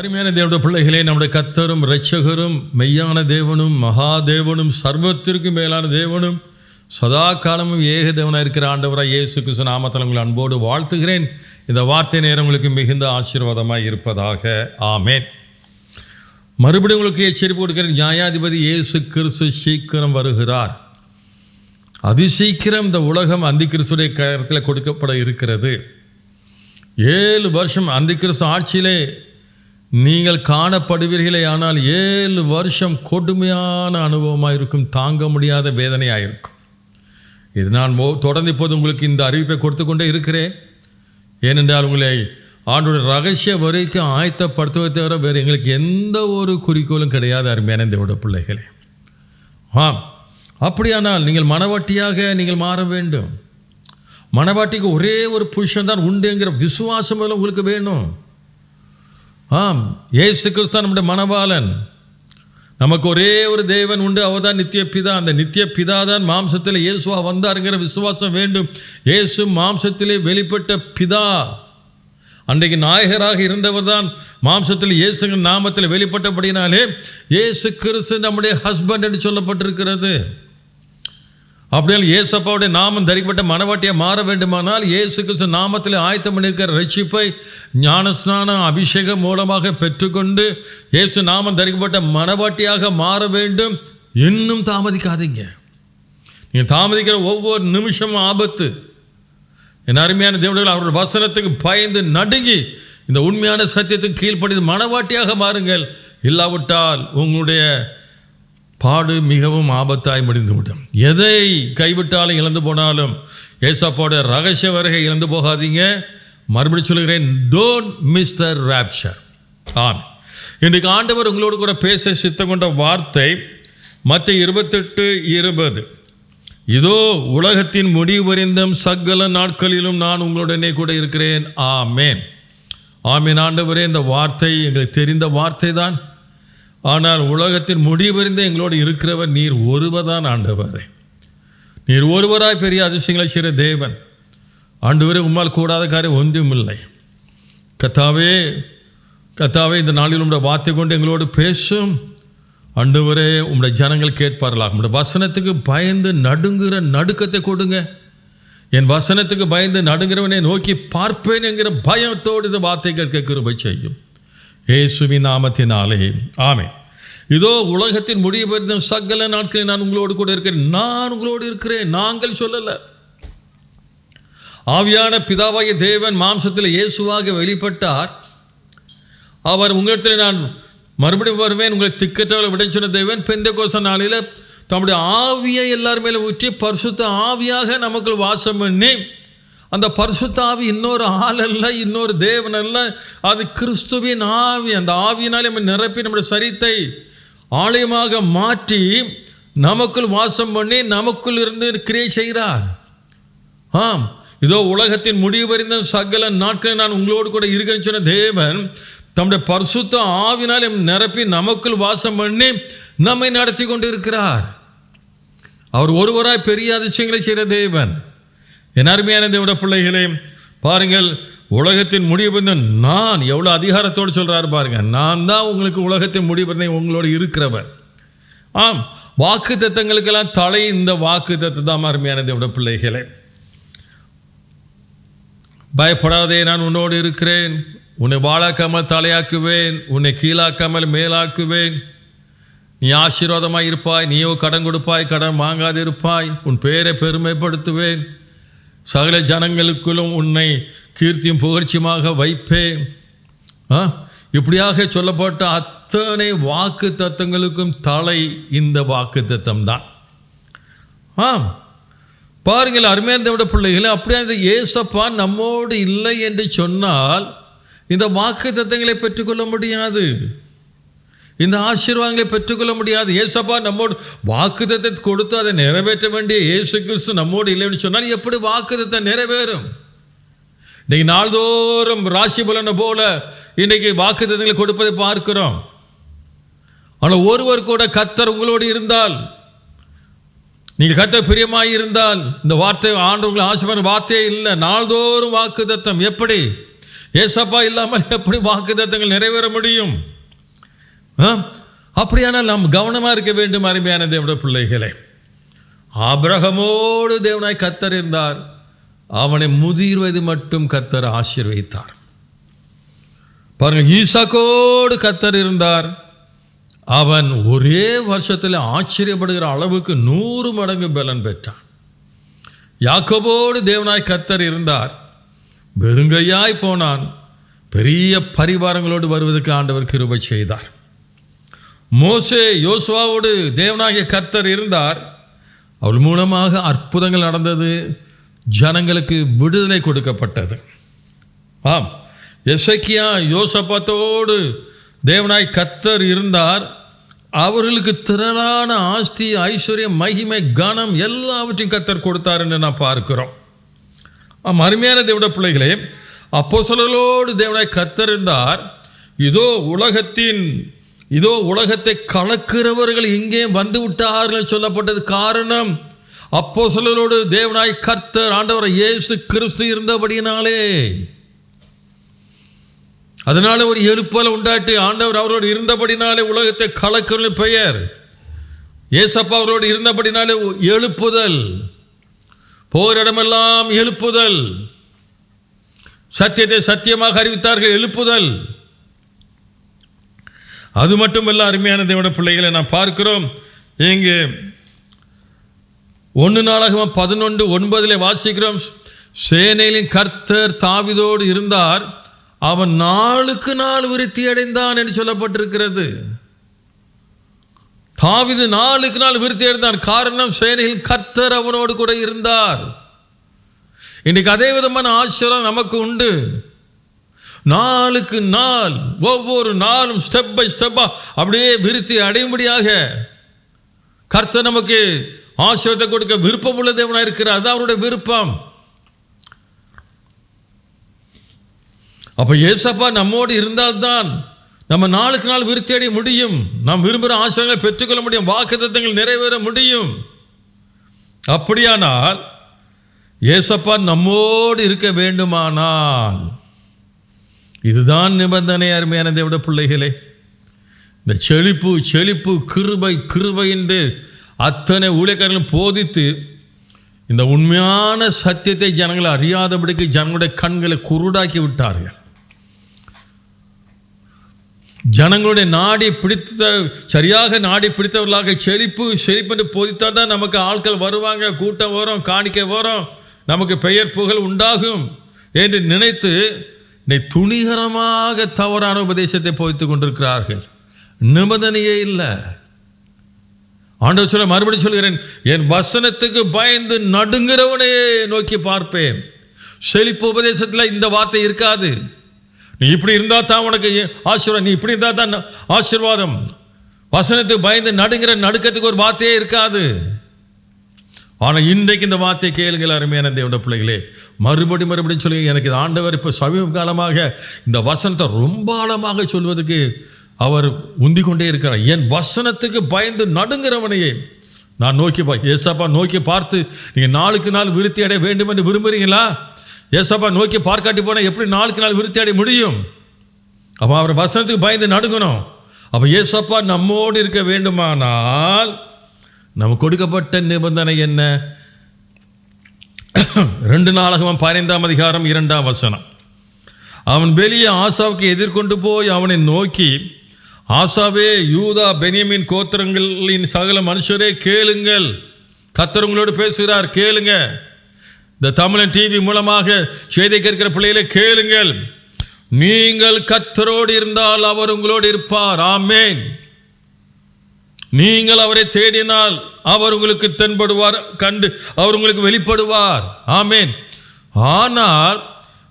அருமையான தேவனுடைய பிள்ளைகளே நம்முடைய கத்தரும் இரட்சகரும் மெய்யான தேவனும் மகாதேவனும் சர்வத்திற்கும் மேலான தேவனும் சதா காலமும் ஏக தேவனாக இருக்கிற ஆண்டவராக இயேசு கிருஷ்ண நாமத்தில் உங்களை அன்போடு வாழ்த்துகிறேன். இந்த வார்த்தை நேரம் உங்களுக்கு மிகுந்த ஆசீர்வாதமாக இருப்பதாக. ஆமேன். மறுபடியும் உங்களுக்கு எச்சரிப்பு கொடுக்கிறேன். நியாயாதிபதி இயேசு கிறிஸ்து சீக்கிரம் வருகிறார். அதிசீக்கிரம் இந்த உலகம் அந்தி கிறிஸ்துடைய கரத்தில் கொடுக்கப்பட இருக்கிறது. ஏழு வருஷம் அந்தி கிறிஸ்து ஆட்சியிலே நீங்கள் காணப்படுவீர்களே ஆனால் ஏழு வருஷம் கொடுமையான அனுபவமாக இருக்கும் தாங்க முடியாத வேதனையாக இருக்கும் இது நான் தொடர்ந்து இப்போது உங்களுக்கு இந்த அறிவிப்பை கொடுத்து கொண்டே இருக்கிறேன். ஏனென்றால் உங்களை ஆண்டோட ரகசிய வரைக்கும் ஆயத்தப்படுத்துவதை தவிர வேறு எங்களுக்கு எந்த ஒரு குறிக்கோளும் கிடையாது அருமையான தேவட பிள்ளைகளே. ஆம். அப்படியானால் நீங்கள் மனவாட்டியாக நீங்கள் மாற வேண்டும். மனவாட்டிக்கு ஒரே ஒரு புருஷன் தான் உண்டுங்கிற விசுவாசம் உங்களுக்கு வேணும். ஆம் ஏசு கிறிஸ்து நம்முடைய மணவாளன் நமக்கு ஒரே ஒரு தேவன் உண்டு அவர் தான் நித்திய பிதா. அந்த நித்திய பிதா தான் மாம்சத்தில் இயேசுவா வந்தாருங்கிற விசுவாசம் வேண்டும். இயேசு மாம்சத்திலே வெளிப்பட்ட பிதா. அன்றைக்கு நாயகராக இருந்தவர் தான் மாம்சத்தில் இயேசுங்க நாமத்தில் வெளிப்பட்டபடினாலே இயேசு கிறிஸ்து நம்முடைய ஹஸ்பண்ட் என்று சொல்லப்பட்டிருக்கிறது. அப்படியே இயேசப்பாவுடைய நாமம் தரிக்கப்பட்ட மனவாட்டியை மாற வேண்டுமானால் இயேசு கிறிஸ்து நாமத்தில் ஆயத்தம் பண்ணியிருக்கிற ரட்சிப்பை ஞானஸ்நான அபிஷேகம் மூலமாக பெற்றுக்கொண்டு இயேசு நாமம் தரிக்கப்பட்ட மனவாட்டியாக மாற வேண்டும். இன்னும் தாமதிக்காதீங்க. நீங்கள் தாமதிக்கிற ஒவ்வொரு நிமிஷமும் ஆபத்து. என் அருமையான தேவர்கள் அவருடைய வசனத்துக்கு பயந்து நடுங்கி இந்த உண்மையான சத்தியத்துக்கு கீழ்ப்படிந்து மனவாட்டியாக மாறுங்கள். இல்லாவிட்டால் உங்களுடைய பாடு மிகவும் ஆபத்தாய் முடிந்துவிடும். எதை கைவிட்டாலும் இழந்து போனாலும் ஏசாப்போட ரகசிய வருகை இழந்து போகாதீங்க. மறுபடியும் சொல்கிறேன் டோன்ட் மிஸ் த ராப்சர் ஆம் இன்றைக்கு ஆண்டவர் உங்களோடு கூட பேச சித்தம் கொண்ட வார்த்தை மற்ற இருபத்தெட்டு இருபது. இதோ உலகத்தின் முடிவு பரிந்தும் சகல நாட்களிலும் நான் உங்களுடனே கூட இருக்கிறேன். ஆமேன். ஆமீன். ஆண்டவரே இந்த வார்த்தை எங்களுக்கு தெரிந்த வார்த்தை தான் ஆனால் உலகத்தின் முடிவறிந்து எங்களோடு இருக்கிறவர் நீர் ஒருவர்தான் ஆண்டவர். நீர் ஒருவராய் பெரிய அதிசயங்களை செய்கிற தேவன். ஆண்டவரே உம்மால் கூடாத காரியம் ஒன்றும் இல்லை கத்தாவே கத்தாவே இந்த நாளில் உங்களோட வார்த்தை கொண்டு எங்களோடு பேசும். ஆண்டவரே உங்களுடைய ஜனங்கள் கேட்பார்களாக. உங்களுடைய வசனத்துக்கு பயந்து நடுங்குற நடுக்கத்தை கொடுங்க. என் வசனத்துக்கு பயந்து நடுங்கிறவனை நோக்கி பார்ப்பேன் என்கிற பயத்தோடு இந்த வார்த்தை கேட்கிற செய்யும். இயேசுவின் நாமத்தினாலே. ஆமை இதோ உலகத்தின் முடிவு பெறுந்த சகல நாட்களில் நான் உங்களோடு கூட இருக்கிறேன். நான் உங்களோடு இருக்கிறேன். நாங்கள் சொல்லலை. ஆவியான பிதாவாகிய தேவன் மாம்சத்தில் இயேசுவாக வெளிப்பட்டார். அவர் உங்களிடத்தில் நான் மறுபடியும் வருவேன். உங்களை திக்கற்றவர்கள் விட சொன்ன தேவன் பெந்த கோச நாளில் தம்முடைய ஆவியை எல்லார் ஊற்றி பரிசுத்த ஆவியாக நமக்குள் வாசம் பண்ணி அந்த பரிசுத்தாவி இன்னொரு ஆள் அல்ல இன்னொரு தேவன் அல்ல. அது கிறிஸ்துவின் ஆவி. அந்த ஆவியினாலே நம்ம நிரப்பி நம்முடைய சரித்தை ஆலயமாக மாற்றி நமக்குள் வாசம் பண்ணி நமக்குள் இருந்து கிரியை செய்கிறார். ஆம். இதோ உலகத்தின் முடிவு சகல நாட்களில் நான் உங்களோடு கூட இருக்கேன்னு சொன்ன தேவன் தம்முடைய பரிசுத்த ஆவினால் நிரப்பி நமக்குள் வாசம் பண்ணி நம்மை நடத்தி கொண்டு இருக்கிறார் அவர் ஒருவராய் பெரிய அதிசயங்களை செய்கிற தேவன். என் அருமையான தேவட பிள்ளைகளே பாருங்கள் உலகத்தின் முடிவு வந்து நான் எவ்வளோ அதிகாரத்தோடு சொல்கிறாரு பாருங்க. நான் தான் உங்களுக்கு உலகத்தின் முடிவு உங்களோட உங்களோடு இருக்கிறவர் ஆம் வாக்கு தத்தங்களுக்கெல்லாம் தலை இந்த வாக்கு தத்து தான் அருமையான தேவட பிள்ளைகளே. பயப்படாதே நான் உன்னோடு இருக்கிறேன். உன்னை வாழாக்காமல் தலையாக்குவேன். உன்னை கீழாக்காமல் மேலாக்குவேன். நீ ஆசீர்வாதமாக இருப்பாய். நீயோ கடன் கொடுப்பாய் கடன் வாங்காதிருப்பாய். உன் பெயரை பெருமைப்படுத்துவேன். சகல ஜனங்களுக்குள்ளும் உன்னை கீர்த்தியும் புகழ்ச்சியுமாக வைப்பேன். ஆ? இப்படியாக சொல்லப்பட்ட அத்தனை வாக்கு தத்தங்களுக்கும் தலை இந்த வாக்கு தத்தம் தான். ஆம். பாருங்கள் அருமையாந்தவிட பிள்ளைகளை அப்படியே அந்த ஏசப்பா நம்மோடு இல்லை என்று சொன்னால் இந்த வாக்கு தத்தங்களை பெற்றுக்கொள்ள முடியாது. இந்த ஆசீர்வாதங்களை பெற்றுக்கொள்ள முடியாது. ஏசப்பா நம்மோடு வாக்குதத்தை கொடுத்து அதை நிறைவேற்ற வேண்டிய இயேசு கிறிஸ்து நம்மோடு இல்லைன்னு சொன்னால் எப்படி வாக்குதத்தை நிறைவேறும்? இன்னைக்கு நாள்தோறும் ராசி பலனை போல இன்னைக்கு வாக்குத்தத்தங்களை கொடுப்பதை பார்க்கிறோம். ஆனால் ஒருவர் கூட கத்தர் உங்களோடு இருந்தால் நீங்கள் கத்தர் பிரியமாக இருந்தால் இந்த வார்த்தை ஆண்டு உங்களை ஆசீர்வாத வார்த்தையே இல்லை. நாள்தோறும் வாக்குதத்தம் எப்படி? ஏசப்பா இல்லாமல் எப்படி வாக்குதத்தங்கள் நிறைவேற முடியும்? அப்படியானால் நாம் கவனமாக இருக்க வேண்டும் அருமையான தேவனுடைய பிள்ளைகளே. ஆபிரகமோடு தேவனாய் கத்தர் இருந்தார். அவனை முதிர்வது மட்டும் கத்தர் ஆசீர்வதித்தார். பாருங்கள் ஈசாக்கோடு கத்தர் இருந்தார். அவன் ஒரே வருஷத்தில் ஆச்சரியப்படுகிற அளவுக்கு நூறு மடங்கு பலன் பெற்றான். யாக்கோபோடு தேவனாய் கத்தர் இருந்தார். வெறுங்கையாய் போனான். பெரிய பரிவாரங்களோடு வருவதற்கு ஆண்டவர் கிருபை செய்தார். மோசே யோசுவாவோடு தேவனாகிய கர்த்தர் இருந்தார். அவள் மூலமாக அற்புதங்கள் நடந்தது. ஜனங்களுக்கு விடுதலை கொடுக்கப்பட்டது. ஆம். எசக்கியா யோசபத்தோடு தேவனாய் கத்தர் இருந்தார். அவர்களுக்கு திரளான ஆஸ்தி ஐஸ்வர்யம் மகிமை கனம் எல்லாவற்றையும் கத்தர் கொடுத்தார் என்று நான் பார்க்கிறோம். ஆம் அருமையான தேவட பிள்ளைகளே அப்போ சொல்லலோடு தேவனாய் கத்தர் இருந்தார். இதோ உலகத்தின் இதோ உலகத்தை கலக்கிறவர்கள் இங்கே வந்து விட்டார்கள் சொல்லப்பட்டது காரணம் அப்போ தேவனாய் கர்த்தர் ஆண்டவர் இயேசு கிறிஸ்து இருந்தபடியினாலே. அதனால ஒரு எழுப்பல உண்டாட்டி ஆண்டவர் அவரோடு இருந்தபடினாலே உலகத்தை கலக்கிற பெயர். ஏசப்பா அவரோடு இருந்தபடினாலே எழுப்புதல். போர் இடமெல்லாம் எழுப்புதல். சத்தியத்தை சத்தியமாக அறிவித்தார்கள் எழுப்புதல். அது மட்டுமல்ல அருமையான தேவட பிள்ளைகளை நாம் பார்க்கிறோம். இங்கு ஒன்று நாளாகவும் பதினொன்று ஒன்பதில் வாசிக்கிறோம். சேனையிலின் கர்த்தர் தாவிதோடு இருந்தார். அவன் நாளுக்கு நாள் விருத்தி அடைந்தான் என்று சொல்லப்பட்டிருக்கிறது. தாவிது நாளுக்கு நாள் விருத்தி அடைந்தான். காரணம் சேனையில் கர்த்தர் அவனோடு கூட இருந்தார். இன்னைக்கு அதே விதமான ஆசிரியம் நமக்கு உண்டு. நாளுக்கு நாள் ஒவ்வொரு நாளும் ஸ்டெப் பை ஸ்டெப்பா அப்படியே விருத்தி அடையும்படியாக கர்த்தர் நமக்கு ஆசிரியத்தை கொடுக்க விருப்பம் உள்ள தேவனாக இருக்கிறார். அது அவருடைய விருப்பம். அப்போ ஏசப்பா நம்மோடு இருந்தால்தான் நம்ம நாளுக்கு நாள் விருத்தி அடைய முடியும். நாம் விரும்புகிற ஆசிரியங்களை பெற்றுக்கொள்ள முடியும். வாக்குத்தங்கள் நிறைவேற முடியும். அப்படியானால் ஏசப்பா நம்மோடு இருக்க வேண்டுமானால் இதுதான் நிபந்தனை அருமையான தேவட பிள்ளைகளே. இந்த செழிப்பு செழிப்பு கிருபை கிருபை என்று அத்தனை ஊழியக்காரர்களும் போதித்து இந்த உண்மையான சத்தியத்தை ஜனங்களை அறியாதபடிக்கு ஜனங்களுடைய கண்களை குருடாக்கி விட்டார்கள். ஜனங்களுடைய நாடி பிடித்த சரியாக நாடி பிடித்தவர்களாக செழிப்பு செழிப்பு என்று போதித்தால் தான் நமக்கு ஆட்கள் வருவாங்க கூட்டம் வரும் காணிக்கை வரும் நமக்கு பெயர் புகழ் உண்டாகும் என்று நினைத்து துணிகரமாக தவறான உபதேசத்தை போய்த்து கொண்டிருக்கிறார்கள். நிபந்தனையே இல்லை. ஆண்டவர் சொல்ல மறுபடியும் சொல்கிறேன் என் வசனத்துக்கு பயந்து நடுங்கிறவனையே நோக்கி பார்ப்பேன். செழிப்பு உபதேசத்தில் இந்த வார்த்தை இருக்காது. நீ இப்படி இருந்தால் தான் உனக்கு ஆசீர்வாதம் நீ இப்படி இருந்தால் தான் ஆசீர்வாதம். வசனத்துக்கு பயந்து நடுங்கிற நடுக்கத்துக்கு ஒரு வார்த்தையே இருக்காது. ஆனால் இன்றைக்கு இந்த வார்த்தை கேளுங்கள் அருமையான தேவட பிள்ளைகளே. மறுபடி மறுபடியும் சொல்லி எனக்கு இது ஆண்டவர் இப்போ சமீப காலமாக இந்த வசனத்தை ரொம்ப ஆழமாக சொல்வதற்கு அவர் உந்தி கொண்டே இருக்கிறார். என் வசனத்துக்கு பயந்து நடுங்கிறவனையே நான் நோக்கி பா ஏசப்பா நோக்கி பார்த்து நீங்கள் நாளுக்கு நாள் விருத்தி அடைய வேண்டும் என்று விரும்புகிறீங்களா ஏசப்பா நோக்கி பார்க்காட்டி போனால் எப்படி நாளுக்கு நாள் விருத்தி அடைய முடியும்? அப்போ அவர் வசனத்துக்கு பயந்து நடுங்கணும். அப்போ ஏசப்பா நம்மோடு இருக்க வேண்டுமானால் நமக்கு கொடுக்கப்பட்ட நிபந்தனை என்ன? ரெண்டு நாளாகவும் பதினைந்தாம் அதிகாரம் இரண்டாம் வசனம். அவன் வெளியே ஆசாவுக்கு எதிர்கொண்டு போய் அவனை நோக்கி ஆசாவே யூதா பெனியமின் கோத்திரங்களின் சகல மனுஷரே கேளுங்கள். கத்தர் உங்களோடு பேசுகிறார் கேளுங்க. இந்த தமிழன் டிவி மூலமாக செய்தி கேட்கிற பிள்ளைகளை கேளுங்கள். நீங்கள் கத்தரோடு இருந்தால் அவர் உங்களோடு இருப்பார். ஆமேன். நீங்கள் அவரை தேடினால் அவர் உங்களுக்கு தென்படுவார் கண்டு அவர் உங்களுக்கு வெளிப்படுவார். ஆமேன். ஆனால்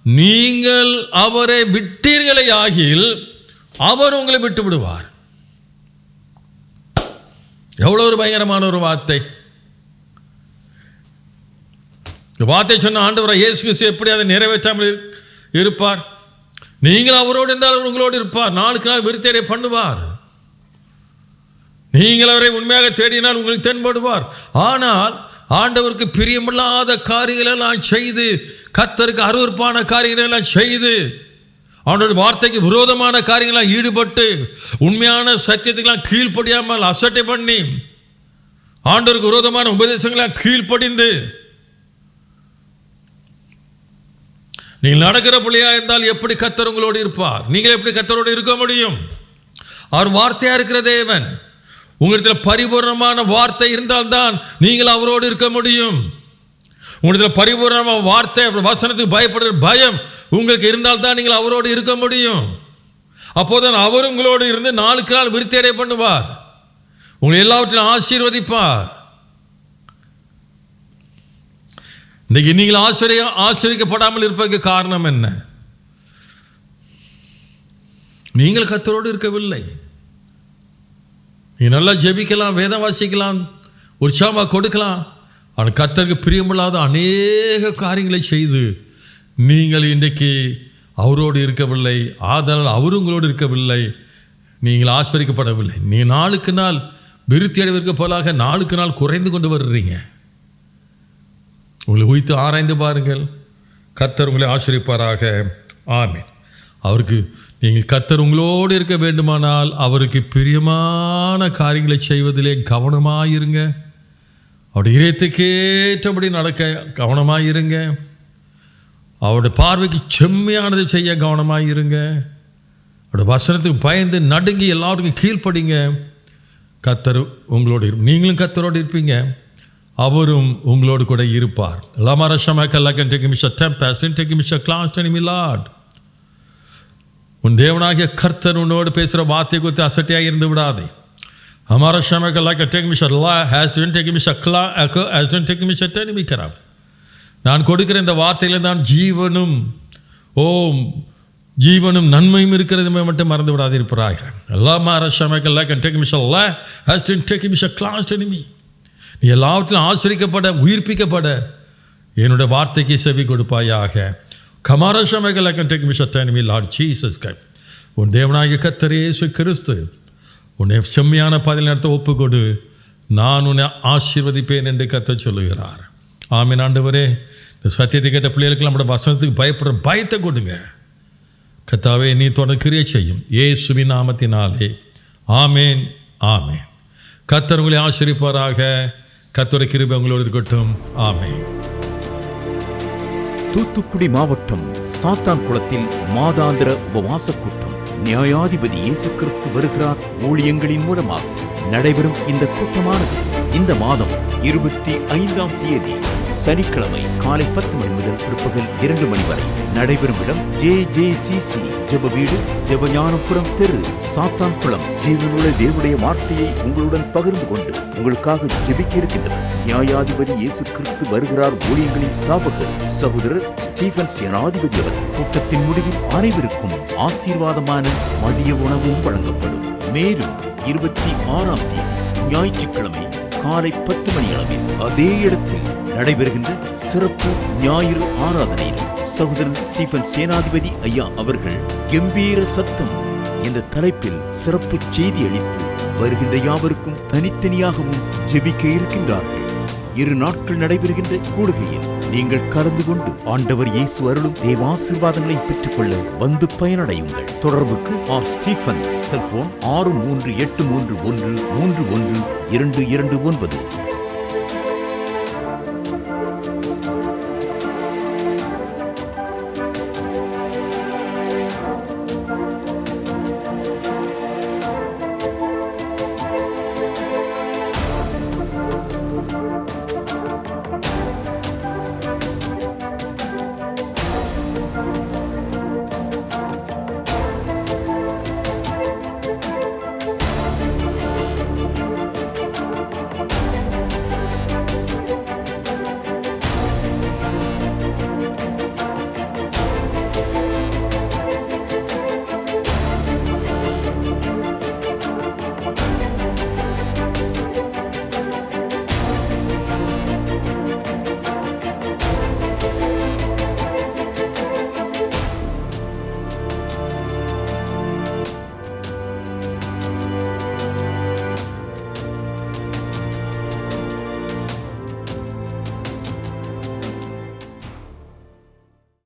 நீங்கள் அவரை விட்டீர்களே ஆகில் அவர் உங்களை விட்டு விடுவார். எவ்வளோ ஒரு பயங்கரமான ஒரு வார்த்தை. இந்த வார்த்தை சொன்ன ஆண்டவரை இயேசு கிறிஸ்து எப்படி அதை நிறைவேற்றாமல் இரு- இருப்பார்? நீங்கள் அவரோடு இருந்தால் அவர் உங்களோடு இருப்பார். நாளுக்கு நாள் விருத்தேரை பண்ணுவார். நீங்கள் அவரை உண்மையாக தேடினால் உங்களுக்கு தென்படுவார். ஆனால் ஆண்டவருக்கு பிரியமில்லாத காரியங்களெல்லாம் செய்து கத்தருக்கு அருவருப்பான காரியங்களெல்லாம் செய்து அவனுடைய வார்த்தைக்கு விரோதமான காரியங்களாம் ஈடுபட்டு உண்மையான சத்தியத்துக்கெல்லாம் கீழ்ப்படியாமல் அசட்டை பண்ணி ஆண்டவருக்கு விரோதமான உபதேசங்களாம் கீழ்ப்படிந்து நீங்கள் நடக்கிற பிள்ளையா இருந்தால் எப்படி கத்தர் உங்களோடு இருப்பார்? நீங்கள் எப்படி கத்தரோடு இருக்க முடியும்? அவர் வார்த்தையாக இருக்கிற தேவன். உங்களிடத்தில் பரிபூர்ணமான வார்த்தை இருந்தால்தான் நீங்கள் அவரோடு இருக்க முடியும். உங்களிடத்தில் பரிபூர்ணமான வார்த்தை வசனத்துக்கு பயப்படுற பயம் உங்களுக்கு இருந்தால்தான் நீங்கள் அவரோடு இருக்க முடியும். அப்போதான் அவர் உங்களோடு இருந்து நாளுக்கு நாள் விருத்தி அடைய பண்ணுவார். உங்களை எல்லாவற்றிலும் ஆசீர்வதிப்பார். இன்னைக்கு நீங்கள் ஆசிரிய ஆசிரியக்கப்படாமல் இருப்பதற்கு காரணம் என்ன? நீங்கள் கத்தரோடு இருக்கவில்லை. நீ நல்லா ஜெபிக்கலாம் வேதம் வாசிக்கலாம் உற்சாகமாக கொடுக்கலாம். ஆனால் கத்தருக்கு பிரியமில்லாத அநேக காரியங்களை செய்து நீங்கள் இன்றைக்கு அவரோடு இருக்கவில்லை ஆதலால் அவரு உங்களோடு இருக்கவில்லை நீங்கள் ஆஸ்வரிக்கப்படவில்லை நீ நாளுக்கு நாள் விருத்தி அடைவதற்கு போலாக நாளுக்கு நாள் குறைந்து கொண்டு வர்றீங்க. உங்களை உய்த்து ஆராய்ந்து பாருங்கள். கத்தர் உங்களை ஆசிரிப்பாராக. ஆமீன். அவருக்கு நீங்கள் கத்தர் உங்களோடு இருக்க வேண்டுமானால் அவருக்கு பிரியமான காரியங்களை செய்வதிலே கவனமாயிருங்க. அவருடைய இதயத்துக்கேற்றபடி நடக்க கவனமாயிருங்க. அவருடைய பார்வைக்கு செம்மையானதை செய்ய கவனமாயிருங்க. அவருடைய வசனத்துக்கு பயந்து நடுங்கி எல்லாருக்கும் கீழ்ப்படிங்க. கத்தர் உங்களோடு இரு நீங்களும் கத்தரோடு இருப்பீங்க. அவரும் உங்களோடு கூட இருப்பார். லமரஷமக்கல்லக்கன் டேக் மிஷ டெம்பஸ்ட் டேக் மிஷ கிளாஸ் டெனிமி உன் தேவனாகிய கர்த்தர் உன்னோடு பேசுகிற வார்த்தை குறித்து அசட்டையாக இருந்து விடாதே. அமர சமக்க லைக் டேக் மிஷர் லா ஹேஸ் டென் டேக் மிஷ் அக்லா அக் ஹேஸ் டென் டேக் மிஷ் அட்டனிமிக்கிறான் நான் கொடுக்கிற இந்த வார்த்தையில் தான் ஜீவனும் ஓம் ஜீவனும் நன்மையும் இருக்கிறது மட்டும் மறந்து விடாதிருப்பாய் எல்லாமா அரசமைக்கல்ல கண்டெக் மிஷல்ல ஹஸ்டின் டெக் மிஷ கிளாஸ் டெனிமி நீ எல்லாவற்றிலும் ஆசிரிக்கப்பட உயிர்ப்பிக்கப்பட என்னுடைய வார்த்தைக்கு செவி கொடுப்பாயாக. கமாரசமைகள் சமைக்கல் லைக் டேக் மிஷா டெனிமி லார்ட் ஜீசஸ் கை உன் தேவனாகிய கத்தர் இயேசு கிறிஸ்து உன்னை செம்மையான பாதையில் நடத்த ஒப்புக்கொடு. நான் உன்னை ஆசீர்வதிப்பேன் என்று கத்த சொல்லுகிறார். ஆமீன் ஆண்டவரே. இந்த சத்தியத்தை கேட்ட பிள்ளைகளுக்கு நம்மளோட வசனத்துக்கு பயப்படுற பயத்தை கொடுங்க. கத்தாவே நீ தொடர் கிரியை செய்யும். ஏசுவி நாமத்தினாலே. ஆமேன் ஆமேன். கத்தர் உங்களை ஆசிரிப்பாராக கத்தோட கிருபை உங்களோடு இருக்கட்டும். ஆமேன். தூத்துக்குடி மாவட்டம் சாத்தான் குளத்தில் மாதாந்திர உபவாச கூட்டம் நியாயாதிபதி இயேசு கிறிஸ்து வருகிறார் ஊழியங்களின் மூலமாக நடைபெறும் இந்த கூட்டமானது இந்த மாதம் இருபத்தி ஐந்தாம் தேதி. சனிக்கிழமை காலை பத்து மணி முதல் பிற்பகல் இரண்டு மணி வரை நடைபெறும் இடம் ஜே ஜே சி சி ஜெப வீடு ஜெபஞானபுரம் தெரு சாத்தான் குளம் ஜீவனுள்ள தேவனுடைய வார்த்தையை உங்களுடன் பகிர்ந்து கொண்டு உங்களுக்காக ஜெபிக்க இருக்கின்றனர் நியாயாதிபதி இயேசு கிறிஸ்து வருகிறார் ஊழியங்களின் ஸ்தாபகர் சகோதரர் ஸ்டீபன் சேனாதிபதி அவர்கள் கூட்டத்தின் முடிவில் அனைவருக்கும் ஆசீர்வாதமான மதிய உணவும் வழங்கப்படும். மேலும் இருபத்தி ஆறாம் தேதி ஞாயிற்றுக்கிழமை காலை பத்து மணி அளவில் அதே இடத்தில் நடைபெறுகின்ற சிறப்பு ஞாயிறு ஆராதனையில் சகோதரன் ஸ்டீபன் சேனாதிபதி ஐயா அவர்கள் கம்பீர சத்தம் என்ற தலைப்பில் சிறப்பு செய்தி அளித்து வருகின்ற யாவருக்கும் தனித்தனியாகவும் ஜெபிக்க இருக்கின்றார்கள். இரு நாட்கள் நடைபெறுகின்ற கூடுகையில் நீங்கள் கலந்து கொண்டு ஆண்டவர் இயேசு அருளும் தேவாசீர்வாதங்களை பெற்றுக்கொள்ள வந்து பயனடையுங்கள். தொடர்புக்கு ஆர் ஸ்டீஃபன் செல்போன் ஆறு மூன்று எட்டு மூன்று ஒன்று மூன்று ஒன்று இரண்டு இரண்டு ஒன்பது.